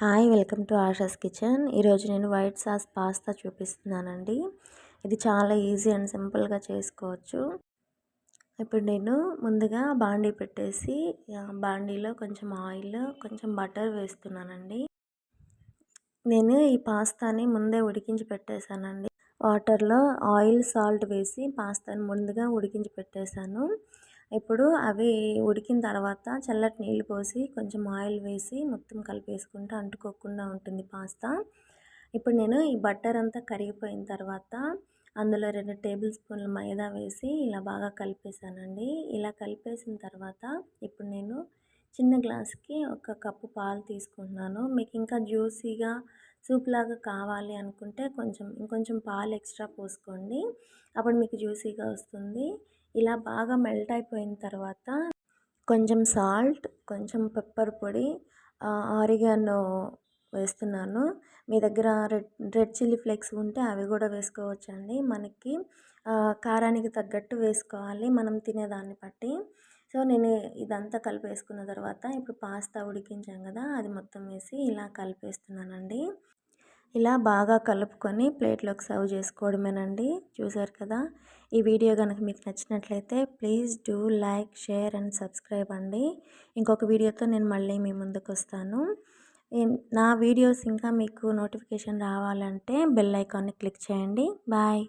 Hi welcome to Asha's kitchen. ఈరోజు నేను white sauce pasta చూపిస్తున్నానండి. ఇది చాలా ఈజీ అండ్ సింపుల్గా చేసుకోవచ్చు. ఇప్పుడు నేను ముందుగా బాండీ పెట్టేసి బాండీలో కొంచెం ఆయిల్ కొంచెం బటర్ వేస్తున్నానండి. నేను ఈ పాస్తాని ముందే ఉడికించి పెట్టేశానండి. వాటర్లో ఆయిల్ సాల్ట్ వేసి పాస్తాని ముందుగా ఉడికించి పెట్టేశాను. ఇప్పుడు అవి ఉడికిన తర్వాత చల్లటి నీళ్ళు పోసి కొంచెం ఆయిల్ వేసి మొత్తం కలిపేసుకుంటే అంటుకోకుండా ఉంటుంది పాస్తా. ఇప్పుడు నేను ఈ బట్టర్ అంతా కరిగిపోయిన తర్వాత అందులో రెండు టేబుల్ స్పూన్ల మైదా వేసి ఇలా బాగా కలిపేసానండి ఇలా కలిపేసిన తర్వాత ఇప్పుడు నేను చిన్న గ్లాస్కి ఒక కప్పు పాలు తీసుకుంటున్నాను. మీకు ఇంకా జ్యూసీగా సూప్ లాగా కావాలి అనుకుంటే కొంచెం ఇంకొంచెం పాలు ఎక్స్ట్రా పోసుకోండి. అప్పుడు మీకు జ్యూసీగా వస్తుంది. ఇలా బాగా మెల్ట్ అయిపోయిన తర్వాత కొంచెం సాల్ట్ కొంచెం పెప్పర్ పొడి ఆరిగానో వేస్తున్నాను. మీ దగ్గర రెడ్ రెడ్ చిల్లీ ఫ్లేక్స్ ఉంటే అవి కూడా వేసుకోవచ్చండి. మనకి కారానికి తగ్గట్టు వేసుకోవాలి మనం తినేదాన్ని బట్టి. సో నేను ఇదంతా కలిపేసుకున్న తర్వాత ఇప్పుడు పాస్తా ఉడికించాం కదా అది మొత్తం వేసి ఇలా కలిపేస్తున్నానండి. ఇలా బాగా కలుపుకొని ప్లేట్లోకి సర్వ్ చేసుకోవడమేనండి. చూసారు కదా? ఈ వీడియో కనుక మీకు నచ్చినట్లయితే please do like share and subscribe అండి. ఇంకొక వీడియోతో నేను మళ్ళీ మీ ముందుకు వస్తాను. నా వీడియోస్ ఇంకా మీకు నోటిఫికేషన్ రావాలంటే బెల్ ఐకాన్ని క్లిక్ చేయండి. బాయ్.